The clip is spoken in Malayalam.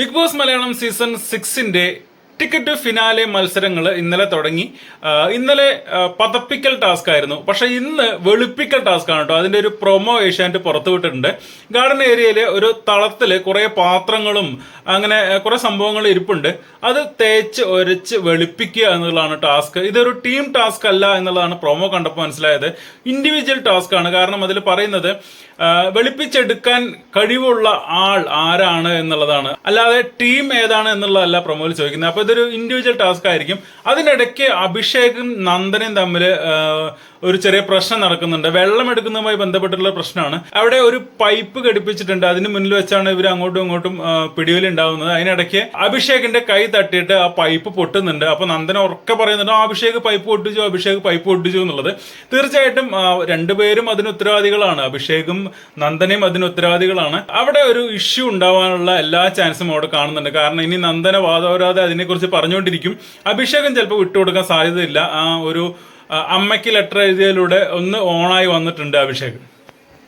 ബിഗ് ബോസ് മലയാളം സീസൺ സിക്സിന്റെ ടിക്കറ്റ് ഫിനാലെ മത്സരങ്ങൾ ഇന്നലെ തുടങ്ങി. ഇന്നലെ പതപ്പിക്കൽ ടാസ്ക് ആയിരുന്നു. പക്ഷെ ഇന്ന് വെളുപ്പിക്കൽ ടാസ്ക് ആണ് കേട്ടോ. അതിന്റെ ഒരു പ്രൊമോ ഏഷ്യാനെറ്റ് പുറത്തുവിട്ടിട്ടുണ്ട് ഗാർഡൻ ഏരിയയിൽ ഒരു തളത്തിൽ കുറെ പാത്രങ്ങളും അങ്ങനെ കുറേ സംഭവങ്ങൾ ഇരിപ്പുണ്ട്. അത് തേച്ച് ഒരച്ച് വെളുപ്പിക്കുക എന്നുള്ളതാണ് ടാസ്ക് ഇതൊരു ടീം ടാസ്ക് അല്ല എന്നുള്ളതാണ് പ്രൊമോ കണ്ടപ്പോൾ മനസ്സിലായത്. ഇൻഡിവിജ്വൽ ടാസ്ക് ആണ്. കാരണം അതിൽ പറയുന്നത് വെളുപ്പിച്ചെടുക്കാൻ കഴിവുള്ള ആൾ ആരാണ് എന്നുള്ളതാണ്. അല്ലാതെ ടീം ഏതാണ് എന്നുള്ളതല്ല പ്രൊമോയിൽ ചോദിക്കുന്നത്. അപ്പൊ ഇതൊരു ഇൻഡിവിജ്വൽ ടാസ്ക് ആയിരിക്കും. അതിനിടയ്ക്ക് അഭിഷേകും നന്ദനും തമ്മിൽ ഒരു ചെറിയ പ്രശ്നം നടക്കുന്നുണ്ട്. വെള്ളം എടുക്കുന്നതുമായി ബന്ധപ്പെട്ടുള്ള പ്രശ്നമാണ്. അവിടെ ഒരു പൈപ്പ് ഘടിപ്പിച്ചിട്ടുണ്ട്. അതിന് മുന്നിൽ വെച്ചാണ് ഇവർ അങ്ങോട്ടും ഇങ്ങോട്ടും പിടിവിൽ ഉണ്ടാവുന്നത് അതിനിടയ്ക്ക് അഭിഷേകിന്റെ കൈ തട്ടിയിട്ട് ആ പൈപ്പ് പൊട്ടുന്നുണ്ട്. അപ്പൊ നന്ദന ഉറക്കെ പറയുന്നുണ്ട് "ആ, അഭിഷേക് പൈപ്പ് പൊട്ടിച്ചു അഭിഷേക് പൈപ്പ് പൊട്ടിച്ചു എന്നുള്ളത്. തീർച്ചയായിട്ടും രണ്ടുപേരും അതിന് ഉത്തരവാദികളാണ്. അഭിഷേകും നന്ദനയും അതിന് ഉത്തരവാദികളാണ്. അവിടെ ഒരു ഇഷ്യൂ ഉണ്ടാവാനുള്ള എല്ലാ ചാൻസും അവിടെ കാണുന്നുണ്ട്. കാരണം ഇനി നന്ദന വാദവരാതെ അതിനെക്കുറിച്ച് പറഞ്ഞുകൊണ്ടിരിക്കും. അഭിഷേകം ചിലപ്പോൾ വിട്ടുകൊടുക്കാൻ സാധ്യതയില്ല. ആ ഒരു അമ്മയ്ക്ക് ലെറ്റർ എഴുതിയതിലൂടെ ഒന്ന് ഓണായി വന്നിട്ടുണ്ട് അഭിഷേക്.